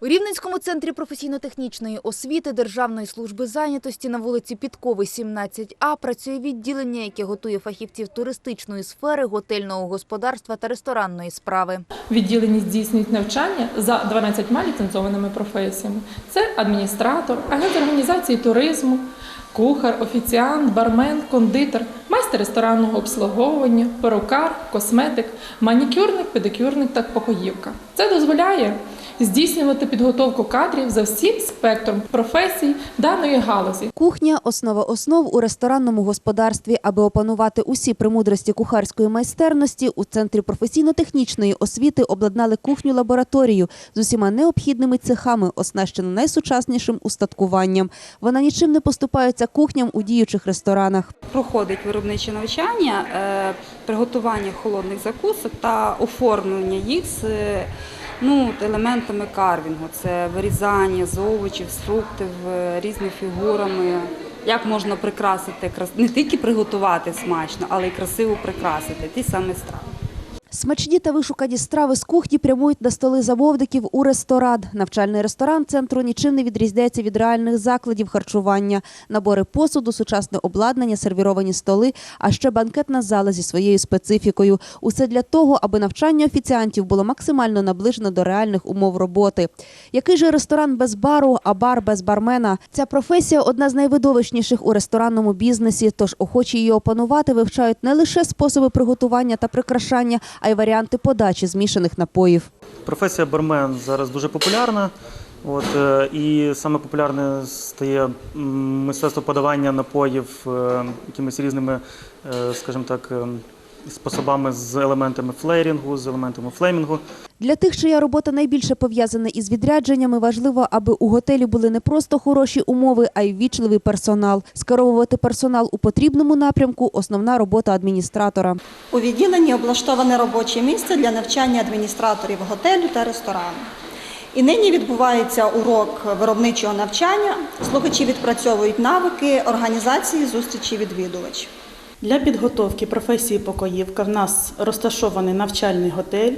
У Рівненському центрі професійно-технічної освіти Державної служби зайнятості на вулиці Підкови, 17А працює відділення, яке готує фахівців туристичної сфери, готельного господарства та ресторанної справи. Відділені здійснюють навчання за 12 ліцензованими професіями. Це адміністратор, агент організації туризму, кухар, офіціант, бармен, кондитер, майстер ресторанного обслуговування, перукар, косметик, манікюрник, педикюрник та покоївка. Це дозволяє здійснювати підготовку кадрів за всім спектром професій даної галузі. Кухня – основа основ у ресторанному господарстві. Аби опанувати усі премудрості кухарської майстерності, у Центрі професійно-технічної освіти обладнали кухню-лабораторію з усіма необхідними цехами, оснащену найсучаснішим устаткуванням. Вона нічим не поступається кухням у діючих ресторанах. проходить виробниче навчання, е, приготування холодних закусок та оформлення їх з е, ну, елементами карвінгу. Це вирізання з овочів, з фруктів е, різними фігурами. Як можна прикрасити крас- не тільки приготувати смачно, але й красиво прикрасити ті самі страви. Смачні та вишукані страви з кухні прямують на столи заводиків у ресторан. Навчальний ресторан центру нічим не відрізняється від реальних закладів харчування. Набори посуду, сучасне обладнання, сервіровані столи, а ще банкетна зала зі своєю специфікою. Усе для того, аби навчання офіціантів було максимально наближено до реальних умов роботи. Який же ресторан без бару, а бар без бармена? Ця професія одна з найвидовищніших у ресторанному бізнесі. Тож охочі її опанувати вивчають не лише способи приготування та прикрашання, а й варіанти подачі змішаних напоїв. Професія бармен зараз дуже популярна. От, е, і саме популярне стає мистецтво подавання напоїв е, якимись різними, е, скажімо так, е, способами з елементами флейрінгу, з елементами флеймінгу. Для тих, чия робота найбільше пов'язана із відрядженнями, важливо, аби у готелі були не просто хороші умови, а й ввічливий персонал. Скеровувати персонал у потрібному напрямку – основна робота адміністратора. У відділенні облаштоване робоче місце для навчання адміністраторів готелю та ресторану. І нині відбувається урок виробничого навчання. Слухачі відпрацьовують навики організації зустрічі відвідувачів. Для підготовки професії покоївка в нас розташований навчальний готель,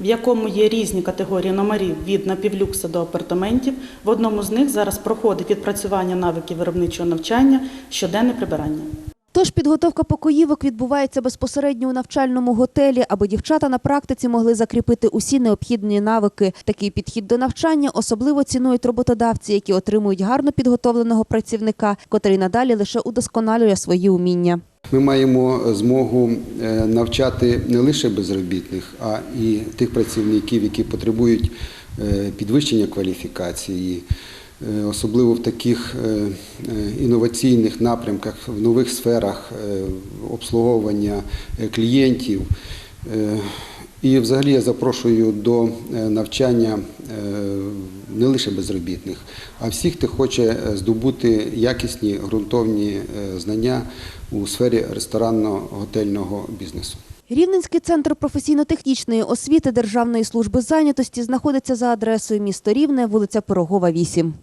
в якому є різні категорії номерів від напівлюкса до апартаментів. В одному з них зараз проходить відпрацювання навиків виробничого навчання, щоденне прибирання. Тож підготовка покоївок відбувається безпосередньо у навчальному готелі, аби дівчата на практиці могли закріпити усі необхідні навики. Такий підхід до навчання особливо цінують роботодавці, які отримують гарно підготовленого працівника, котрий надалі лише удосконалює свої уміння. Ми маємо змогу е, навчати не лише безробітних, а і тих працівників, які потребують е, підвищення кваліфікації, особливо в таких е, е, інноваційних напрямках, в нових сферах е, обслуговування е, клієнтів. Е, І взагалі я запрошую до е, навчання е, не лише безробітних, а всіх, хто хоче е, здобути якісні ґрунтовні е, знання у сфері ресторанно-готельного бізнесу. Рівненський центр професійно-технічної освіти Державної служби зайнятості знаходиться за адресою місто Рівне, вулиця Пирогова, 8.